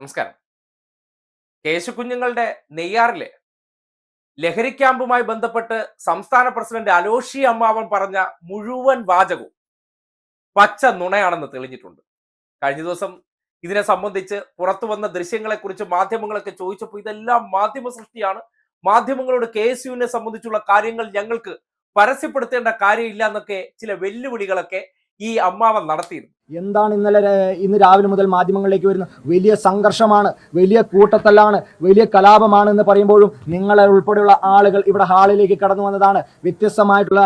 നമസ്കാരം. കേശുകുഞ്ഞുങ്ങളുടെ നെയ്യാറിലെ ലഹരി ക്യാമ്പുമായി ബന്ധപ്പെട്ട് സംസ്ഥാന പ്രസിഡന്റ് അലോഷി അമ്മാവൻ പറഞ്ഞ മുഴുവൻ വാചകവും പച്ച നുണയാണെന്ന് തെളിഞ്ഞിട്ടുണ്ട്. കഴിഞ്ഞ ദിവസം ഇതിനെ സംബന്ധിച്ച് പുറത്തു വന്ന ദൃശ്യങ്ങളെക്കുറിച്ച് മാധ്യമങ്ങളൊക്കെ ചോദിച്ചപ്പോൾ ഇതെല്ലാം മാധ്യമ സൃഷ്ടിയാണ്. മാധ്യമങ്ങളോട് കെ എസ് യുവിനെ സംബന്ധിച്ചുള്ള കാര്യങ്ങൾ ഞങ്ങൾക്ക് പരസ്യപ്പെടുത്തേണ്ട കാര്യമില്ല എന്നൊക്കെ ചില വെല്ലുവിളികളൊക്കെ ഈ അമ്മാവൻ നടത്തിയിരുന്നു. എന്താണ് ഇന്നലെ ഇന്ന് രാവിലെ മുതൽ മാധ്യമങ്ങളിലേക്ക് വരുന്ന വലിയ സംഘർഷമാണ് വലിയ കൂട്ടത്തല്ലാണ് വലിയ കലാപമാണ് എന്ന് പറയുമ്പോഴും നിങ്ങളെ ഉൾപ്പെടെയുള്ള ആളുകൾ ഇവിടെ ഹാളിലേക്ക് കടന്നു വന്നതാണ്. വ്യത്യസ്തമായിട്ടുള്ള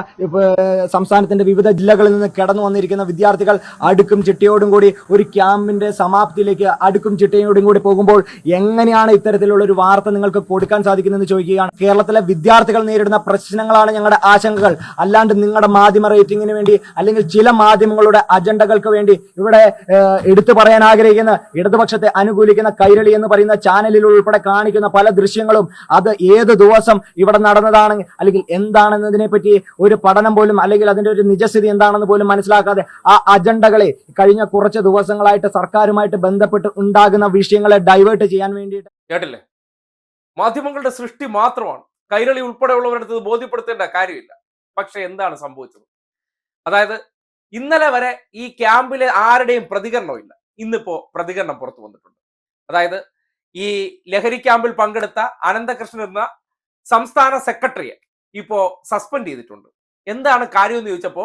സംസ്ഥാനത്തിന്റെ വിവിധ ജില്ലകളിൽ നിന്ന് കടന്നു വന്നിരിക്കുന്ന വിദ്യാർത്ഥികൾ അടുക്കും ചിട്ടയോടും കൂടി ഒരു ക്യാമ്പിന്റെ സമാപ്തിയിലേക്ക് അടുക്കും ചിട്ടയോടും കൂടി പോകുമ്പോൾ എങ്ങനെയാണ് ഇത്തരത്തിലുള്ള ഒരു വാർത്ത നിങ്ങൾക്ക് കൊടുക്കാൻ സാധിക്കുന്നതെന്ന് ചോദിക്കുകയാണ്. കേരളത്തിലെ വിദ്യാർത്ഥികൾ നേരിടുന്ന പ്രശ്നങ്ങളാണ് ഞങ്ങളുടെ ആശങ്കകൾ. അല്ലാണ്ട് നിങ്ങളുടെ മാധ്യമ റേറ്റിംഗിന് വേണ്ടി അല്ലെങ്കിൽ ചില മാധ്യമങ്ങളുടെ അജണ്ടകൾക്ക് വേണ്ടി ഇവിടെ ഏഹ്, എടുത്തു പറയാൻ ആഗ്രഹിക്കുന്ന ഇടതുപക്ഷത്തെ അനുകൂലിക്കുന്ന കൈരളി എന്ന് പറയുന്ന ചാനലിൽ ഉൾപ്പെടെ കാണിക്കുന്ന പല ദൃശ്യങ്ങളും അത് ഏത് ദിവസം ഇവിടെ നടന്നതാണ് അല്ലെങ്കിൽ എന്താണെന്നതിനെ പറ്റി ഒരു പഠനം പോലും അല്ലെങ്കിൽ അതിന്റെ ഒരു നിജസ്ഥിതി എന്താണെന്ന് പോലും മനസ്സിലാക്കാതെ ആ അജണ്ടകളെ കഴിഞ്ഞ കുറച്ച് ദിവസങ്ങളായിട്ട് സർക്കാരുമായിട്ട് ബന്ധപ്പെട്ട് ഉണ്ടാകുന്ന വിഷയങ്ങളെ ഡൈവേർട്ട് ചെയ്യാൻ വേണ്ടിയിട്ട് കേട്ടില്ലേ? മാധ്യമങ്ങളുടെ സൃഷ്ടി മാത്രമാണ്. കൈരളി ഉൾപ്പെടെയുള്ളവരടുത്ത് ബോധ്യപ്പെടുത്തേണ്ട കാര്യമില്ല. പക്ഷെ എന്താണ് സംഭവിച്ചത്? അതായത് ഇന്നലെ വരെ ഈ ക്യാമ്പിലെ ആരുടെയും പ്രതികരണമില്ല ഇന്നിപ്പോ പ്രതികരണം പുറത്തു വന്നിട്ടുണ്ട്. അതായത് ഈ ലഹരി ക്യാമ്പിൽ പങ്കെടുത്ത അനന്തകൃഷ്ണൻ എന്ന സംസ്ഥാന സെക്രട്ടറിയെ ഇപ്പോ സസ്പെൻഡ് ചെയ്തിട്ടുണ്ട്. എന്താണ് കാര്യം എന്ന് ചോദിച്ചപ്പോ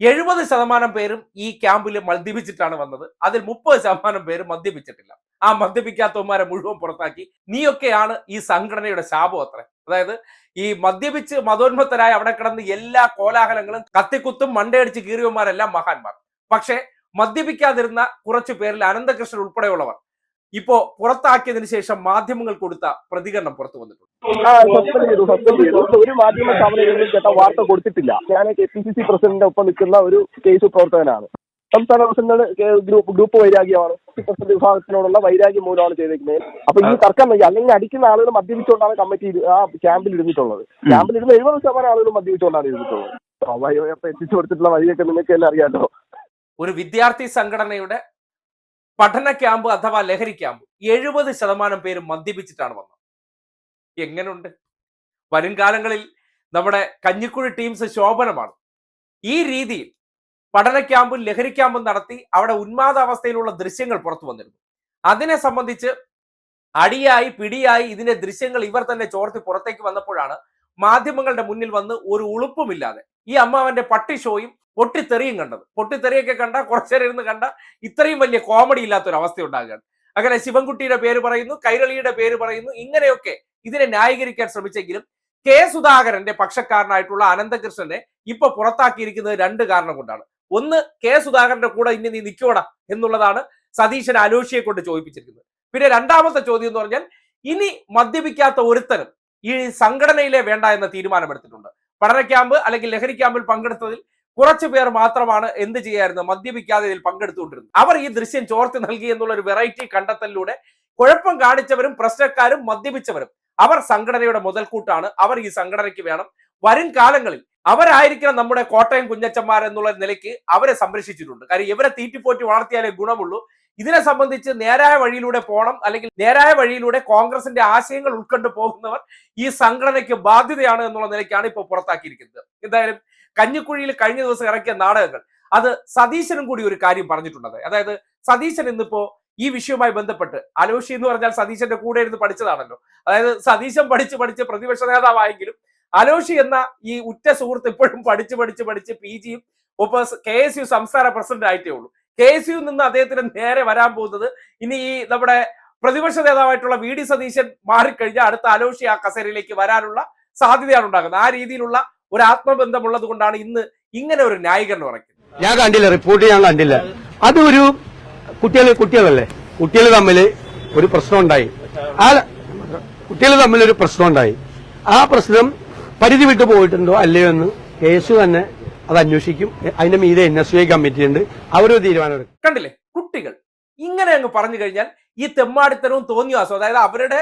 എഴുപത് ശതമാനം പേരും ഈ ക്യാമ്പിൽ മദ്യപിച്ചിട്ടാണ് വന്നത്. അതിൽ മുപ്പത് ശതമാനം പേര് മദ്യപിച്ചിട്ടില്ല. ആ മദ്യപിക്കാത്തവന്മാരെ മുഴുവൻ പുറത്താക്കി. നീയൊക്കെയാണ് ഈ സംഘടനയുടെ ശാപം അത്ര. അതായത് ഈ മദ്യപിച്ച് മതോന്മത്തരായ അവിടെ കിടന്ന് എല്ലാ കോലാഹലങ്ങളും കത്തിക്കുത്തും മണ്ടയടിച്ച് കീറിയവന്മാരെല്ലാം മഹാന്മാർ. പക്ഷേ മദ്യപിക്കാതിരുന്ന കുറച്ചു പേരിൽ അനന്തകൃഷ്ണൻ ഉൾപ്പെടെയുള്ളവർ ഇപ്പോ പുറത്താക്കിയതിനു ശേഷം മാധ്യമങ്ങൾ കൊടുത്ത പ്രതികരണം പുറത്തു വന്നിട്ടുണ്ട്. ഒരു മാധ്യമ സ്ഥാപനങ്ങളിലും കേട്ട വാർത്ത കൊടുത്തിട്ടില്ല. ഞാൻ കെ പി സി സി പ്രസിഡന്റിന്റെ ഒപ്പം നിൽക്കുന്ന ഒരു കേസ് പ്രവർത്തകനാണ്. സംസ്ഥാന പ്രസിഡന്റ് ഗ്രൂപ്പ് ഗ്രൂപ്പ് വൈരാഗ്യമാണ്. പ്രസിഡന്റ് വിഭാഗത്തിനോടുള്ള വൈരാഗ്യം മൂലമാണ് ചെയ്തേക്കുന്നത്. അപ്പൊ ഈ തർക്കം വയ്യ. അല്ലെങ്കിൽ അടിക്കുന്ന ആളുകൾ മദ്യപിച്ചുകൊണ്ടാണ് കമ്മിറ്റി ആ ക്യാമ്പിൽ ഇരുന്നിട്ടുള്ളത്. ക്യാമ്പിൽ ഇരുന്ന് എഴുപത് ശതമാനം ആളുകൾ മദ്യപിച്ചുകൊണ്ടാണ് ഇരുന്നിട്ടുള്ളത്. എത്തിച്ചു കൊടുത്തിട്ടുള്ള വഴിയൊക്കെ നിങ്ങൾക്ക് തന്നെ അറിയാലോ. ഒരു വിദ്യാർത്ഥി സംഘടനയുടെ പഠന ക്യാമ്പ് അഥവാ ലഹരി ക്യാമ്പ് എഴുപത് ശതമാനം പേര് മദ്യപിച്ചിട്ടാണ് വന്നത്. എങ്ങനെയുണ്ട് വരും കാലങ്ങളിൽ നമ്മുടെ കഞ്ഞിക്കുഴി ടീംസ് ശോഭനമാണ്. ഈ രീതിയിൽ പഠന ക്യാമ്പും ലഹരി ക്യാമ്പും നടത്തി അവിടെ ഉന്മാദാവസ്ഥയിലുള്ള ദൃശ്യങ്ങൾ പുറത്തു വന്നിരുന്നു. അതിനെ സംബന്ധിച്ച് അടിയായി പിടിയായി ഇതിന്റെ ദൃശ്യങ്ങൾ ഇവർ തന്നെ ചോർത്തി പുറത്തേക്ക് വന്നപ്പോഴാണ് മാധ്യമങ്ങളുടെ മുന്നിൽ വന്ന് ഒരു ഉളുപ്പുമില്ലാതെ ഈ അമ്മാവന്റെ പട്ടി ഷോയും പൊട്ടിത്തെറിയും കണ്ടത്. പൊട്ടിത്തെറിയൊക്കെ കണ്ട കുറച്ചേരം ഇരുന്ന് കണ്ട ഇത്രയും വലിയ കോമഡി ഇല്ലാത്തൊരു അവസ്ഥ ഉണ്ടാകുകയാണ്. അങ്ങനെ ശിവൻകുട്ടിയുടെ പേര് പറയുന്നു കൈരളിയുടെ പേര് പറയുന്നു ഇങ്ങനെയൊക്കെ ഇതിനെ ന്യായീകരിക്കാൻ ശ്രമിച്ചെങ്കിലും കെ സുധാകരന്റെ പക്ഷക്കാരനായിട്ടുള്ള അനന്തകൃഷ്ണനെ ഇപ്പൊ പുറത്താക്കിയിരിക്കുന്നത് രണ്ട് കാരണം കൊണ്ടാണ്. ഒന്ന് കെ സുധാകരന്റെ കൂടെ ഇനി നീ നിൽക്കോട എന്നുള്ളതാണ് സതീശൻ അലോഷിയെ കൊണ്ട് ചോദിപ്പിച്ചിരിക്കുന്നത്. പിന്നെ രണ്ടാമത്തെ ചോദ്യം എന്ന് പറഞ്ഞാൽ ഇനി മദ്യപിക്കാത്ത ഒരുത്തനും ഈ സംഘടനയിലെ വേണ്ട എന്ന തീരുമാനമെടുത്തിട്ടുണ്ട്. പഠന ക്യാമ്പ് അല്ലെങ്കിൽ ലഹരി ക്യാമ്പിൽ പങ്കെടുത്തതിൽ കുറച്ചു പേർ മാത്രമാണ് എന്ത് ചെയ്യായിരുന്നു? മദ്യപിക്കാതെ ഇതിൽ പങ്കെടുത്തുകൊണ്ടിരുന്നത്. അവർ ഈ ദൃശ്യം ചോർത്തി നൽകി എന്നുള്ള ഒരു വെറൈറ്റി കണ്ടെത്തലിലൂടെ കുഴപ്പം കാണിച്ചവരും പ്രശ്നക്കാരും മദ്യപിച്ചവരും. അവർ സംഘടനയുടെ മുതൽക്കൂട്ടാണ്. അവർ ഈ സംഘടനയ്ക്ക് വേണം. വരും കാലങ്ങളിൽ അവരായിരിക്കണം നമ്മുടെ കോട്ടയം കുഞ്ഞച്ചന്മാർ എന്നുള്ള നിലയ്ക്ക് അവരെ സംരക്ഷിച്ചിട്ടുണ്ട്. കാര്യം ഇവരെ തീറ്റിപ്പോറ്റി വളർത്തിയാലേ ഗുണമുള്ളൂ. ഇതിനെ സംബന്ധിച്ച് നേരായ വഴിയിലൂടെ പോകണം. അല്ലെങ്കിൽ നേരായ വഴിയിലൂടെ കോൺഗ്രസിന്റെ ആശയങ്ങൾ ഉൾക്കൊണ്ട് പോകുന്നവർ ഈ സംഘടനയ്ക്ക് ബാധ്യതയാണ് എന്നുള്ള നിലയ്ക്കാണ് ഇപ്പോൾ പുറത്താക്കിയിരിക്കുന്നത്. എന്തായാലും കഞ്ഞിക്കുഴിയിൽ കഴിഞ്ഞ ദിവസം ഇറക്കിയ നാടകങ്ങൾ അത് സതീശനും കൂടി ഒരു കാര്യം പറഞ്ഞിട്ടുണ്ട് അതായത് സതീശൻ ഇന്നിപ്പോ ഈ വിഷയവുമായി ബന്ധപ്പെട്ട് അലോഷി എന്ന് പറഞ്ഞാൽ സതീശന്റെ കൂടെ ഇരുന്ന് പഠിച്ചതാണല്ലോ. അതായത് സതീശൻ പഠിച്ച് പഠിച്ച് പ്രതിപക്ഷ നേതാവായെങ്കിലും അലോഷി എന്ന ഈ ഉറ്റ സുഹൃത്ത് ഇപ്പോഴും പഠിച്ച് പഠിച്ച് പഠിച്ച് പി ജിയും ഒപ്പം കെ എസ് യു സംസ്ഥാന പ്രസിഡന്റ് ആയിട്ടേ ഉള്ളൂ. കെ എസ് യു നിന്ന് അദ്ദേഹത്തിന് നേരെ വരാൻ പോകുന്നത് ഇനി ഈ നമ്മുടെ പ്രതിപക്ഷ നേതാവായിട്ടുള്ള വി ഡി സതീശൻ മാറിക്കഴിഞ്ഞാൽ അടുത്ത അലോഷി ആ കസേരയിലേക്ക് വരാനുള്ള സാധ്യതയാണ് ഉണ്ടാകുന്നത്. ആ രീതിയിലുള്ള ഒരു ആത്മബന്ധമുള്ളത് കൊണ്ടാണ് ഇന്ന് ഇങ്ങനെ ഒരു ന്യായീകരണം ഇറക്കുന്നത് ഞാൻ കണ്ടില്ല റിപ്പോർട്ട് ഞാൻ കണ്ടില്ല. അതൊരു കുട്ടികൾ കുട്ടികളല്ലേ? കുട്ടികൾ തമ്മിൽ ഒരു പ്രശ്നം ഉണ്ടായി. ആ കുട്ടികൾ തമ്മിൽ ഒരു പ്രശ്നം ഉണ്ടായി. ആ പ്രശ്നം പരിധി വിട്ടു പോയിട്ടുണ്ടോ അല്ലയോ എന്ന് കേസ് തന്നെ അത് അന്വേഷിക്കും. അതിന്റെ മീതെ എൻ എസ് ഐ കമ്മിറ്റി ഉണ്ട് അവരൊരു തീരുമാനമെടുക്കും കണ്ടില്ലേ? കുട്ടികൾ. ഇങ്ങനെ അങ്ങ് പറഞ്ഞു കഴിഞ്ഞാൽ ഈ തെമ്മാടിത്തരവും തോന്നിയാസം അതായത് അവരുടെ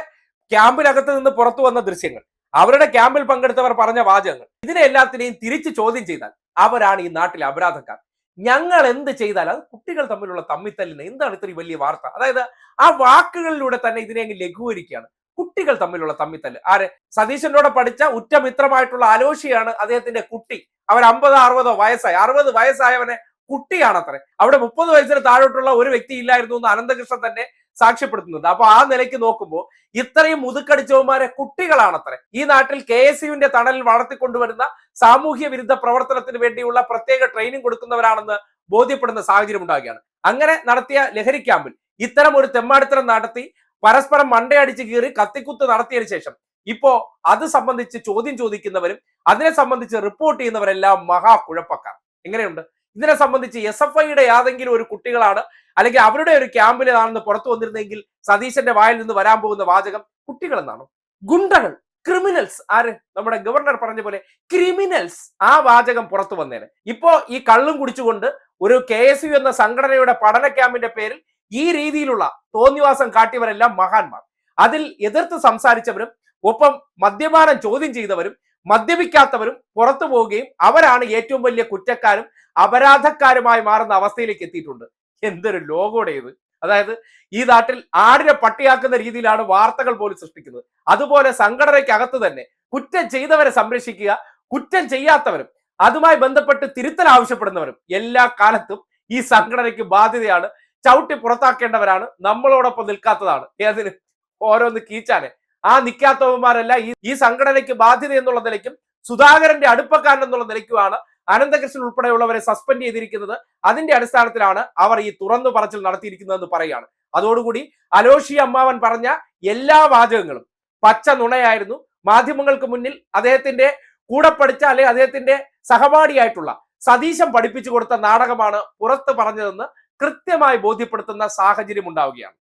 ക്യാമ്പിനകത്ത് നിന്ന് പുറത്തു വന്ന ദൃശ്യങ്ങൾ അവരുടെ ക്യാമ്പിൽ പങ്കെടുത്തവർ പറഞ്ഞ വാചകങ്ങൾ ഇതിനെ എല്ലാത്തിനെയും തിരിച്ച് ചോദ്യം ചെയ്താൽ അവരാണ് ഈ നാട്ടിലെ അപരാധക്കാർ. ഞങ്ങൾ എന്ത് ചെയ്താൽ അത് കുട്ടികൾ തമ്മിലുള്ള തമ്മിത്തല്ലിന് എന്താണ് ഇത്രയും വലിയ വാർത്ത? അതായത് ആ വാക്കുകളിലൂടെ തന്നെ ഇതിനെ അങ്ങ് ലഘൂകരിക്കുകയാണ്. കുട്ടികൾ തമ്മിലുള്ള തമ്മിത്തല്ല്. ആര്? സതീശനോടെ പഠിച്ച ഉറ്റമിത്രമായിട്ടുള്ള അലോഷിയാണ് അദ്ദേഹത്തിന്റെ കുട്ടി. അവൻ അമ്പതോ അറുപതോ വയസ്സായി. അറുപത് വയസ്സായവനെ കുട്ടിയാണത്രേ. അവിടെ മുപ്പത് വയസ്സിന് താഴോട്ടുള്ള ഒരു വ്യക്തി ഇല്ലായിരുന്നു എന്ന് അനന്തകൃഷ്ണൻ തന്നെ സാക്ഷ്യപ്പെടുത്തുന്നുണ്ട്. അപ്പൊ ആ നിലയ്ക്ക് നോക്കുമ്പോൾ ഇത്രയും മുതുക്കടിച്ചവന്മാരെ കുട്ടികളാണത്രേ. ഈ നാട്ടിൽ കെ എസ് യുവിന്റെ തണലിൽ വളർത്തിക്കൊണ്ടുവരുന്ന സാമൂഹ്യ വിരുദ്ധ പ്രവർത്തനത്തിന് വേണ്ടിയുള്ള പ്രത്യേക ട്രെയിനിങ് കൊടുക്കുന്നവരാണെന്ന് ബോധ്യപ്പെടുന്ന സാഹചര്യം ഉണ്ടാകുകയാണ് അങ്ങനെ നടത്തിയ ലഹരി ക്യാമ്പിൽ ഇത്തരം ഒരു തെമ്മാടിത്തരം നടത്തി പരസ്പരം മണ്ടയടിച്ച് കീറി കത്തിക്കുത്ത് നടത്തിയതിനു ശേഷം ഇപ്പോ അത് സംബന്ധിച്ച് ചോദ്യം ചോദിക്കുന്നവരും അതിനെ സംബന്ധിച്ച് റിപ്പോർട്ട് ചെയ്യുന്നവരെല്ലാം മഹാകുഴപ്പക്കാർ എങ്ങനെയുണ്ട്? ഇതിനെ സംബന്ധിച്ച് എസ് എഫ് ഐയുടെ ഏതെങ്കിലും ഒരു കുട്ടികളാണ് അല്ലെങ്കിൽ അവരുടെ ഒരു ക്യാമ്പിലാണെന്ന് പുറത്തു വന്നിരുന്നെങ്കിൽ സതീശന്റെ വായിൽ നിന്ന് വരാൻ പോകുന്ന വാചകം കുട്ടികൾ എന്നാണ് ഗുണ്ടകൾ ക്രിമിനൽസ് ആര്? നമ്മുടെ ഗവർണർ പറഞ്ഞ പോലെ ക്രിമിനൽസ് ആ വാചകം പുറത്തു വന്നേനെ. ഇപ്പോ ഈ കള്ളും കുടിച്ചുകൊണ്ട് ഒരു കെ എസ് യു എന്ന സംഘടനയുടെ പഠന ക്യാമ്പിന്റെ പേരിൽ ഈ രീതിയിലുള്ള തോന്നിവാസം കാട്ടിയവരെല്ലാം മഹാന്മാർ. അതിൽ എതിർത്ത് സംസാരിച്ചവരും ഒപ്പം മദ്യപാനം ചോദ്യം ചെയ്തവരും മദ്യപിക്കാത്തവരും പുറത്തു പോവുകയും അവരാണ് ഏറ്റവും വലിയ കുറ്റക്കാരും അപരാധക്കാരുമായി മാറുന്ന അവസ്ഥയിലേക്ക് എത്തിയിട്ടുണ്ട്. എന്തൊരു ലോകോടെ ഇത്. അതായത് ഈ നാട്ടിൽ ആടിനെ പട്ടിയാക്കുന്ന രീതിയിലാണ് വാർത്തകൾ പോലും സൃഷ്ടിക്കുന്നത്. അതുപോലെ സംഘടനയ്ക്കകത്ത് തന്നെ കുറ്റം ചെയ്തവരെ സംരക്ഷിക്കുക കുറ്റം ചെയ്യാത്തവരും അതുമായി ബന്ധപ്പെട്ട് തിരുത്തൽ ആവശ്യപ്പെടുന്നവരും എല്ലാ കാലത്തും ഈ സംഘടനയ്ക്ക് ബാധ്യതയാണ് ചവിട്ടി പുറത്താക്കേണ്ടവരാണ് നമ്മളോടൊപ്പം നിൽക്കാത്തതാണ്. ഏതിന് ഓരോന്ന് കീച്ചാനെ. ആ നിൽക്കാത്തവന്മാരല്ല ഈ ഈ സംഘടനയ്ക്ക് ബാധ്യത എന്നുള്ള നിലയ്ക്കും സുധാകരന്റെ അടുപ്പക്കാരൻ എന്നുള്ള നിലയ്ക്കുമാണ് അനന്തകൃഷ്ണൻ ഉൾപ്പെടെയുള്ളവരെ സസ്പെൻഡ് ചെയ്തിരിക്കുന്നത്. അതിന്റെ അടിസ്ഥാനത്തിലാണ് അവർ ഈ തുറന്നു പറച്ചിൽ നടത്തിയിരിക്കുന്നതെന്ന് പറയുകയാണ്. അതോടുകൂടി അലോഷി അമ്മാവൻ പറഞ്ഞ എല്ലാ വാചകങ്ങളും പച്ച നുണയായിരുന്നു. മാധ്യമങ്ങൾക്ക് മുന്നിൽ അദ്ദേഹത്തിന്റെ കൂടെ പഠിച്ച അല്ലെ അദ്ദേഹത്തിന്റെ സഹപാഠിയായിട്ടുള്ള സതീശം പഠിപ്പിച്ചു കൊടുത്ത നാടകമാണ് പുറത്ത് പറഞ്ഞതെന്ന് കൃത്യമായി ബോധ്യപ്പെടുത്തുന്ന സാഹചര്യം ഉണ്ടാവുകയാണ്.